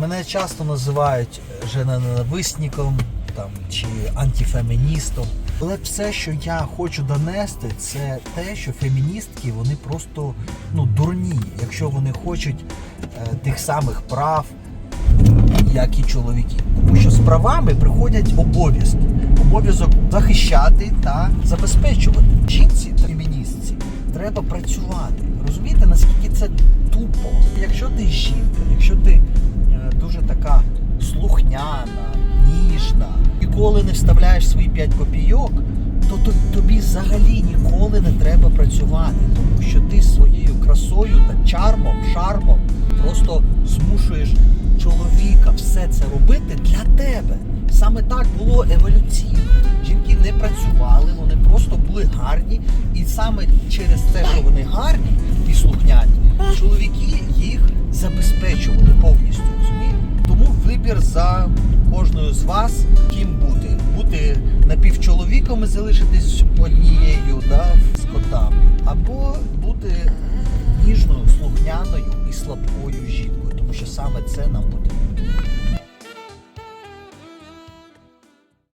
Мене часто називають женоненависником там, чи антифеміністом. Але все, що я хочу донести, це те, що феміністки вони просто ну, дурні, якщо вони хочуть е, тих самих прав, як і чоловіки. Тому що з правами приходять обов'язки. Обов'язок захищати та забезпечувати. Жінці та феміністці треба працювати. Розумієте, наскільки це тупо? Ніколи не вставляєш свої 5 копійок, то то- тобі взагалі ніколи не треба працювати, тому що ти своєю красою та чармом, шармом просто змушуєш чоловіка все це робити для тебе. Саме так було еволюційно. Жінки не працювали, вони просто були гарні, і саме через те, що вони гарні і слухняні, чоловіки їх забезпечували повністю. Розумієте? Тому вибір за кожною з вас, напівчоловіком залишитись однією да, з котами, або бути ніжною, слухняною і слабкою жінкою, тому що саме це нам потрібно.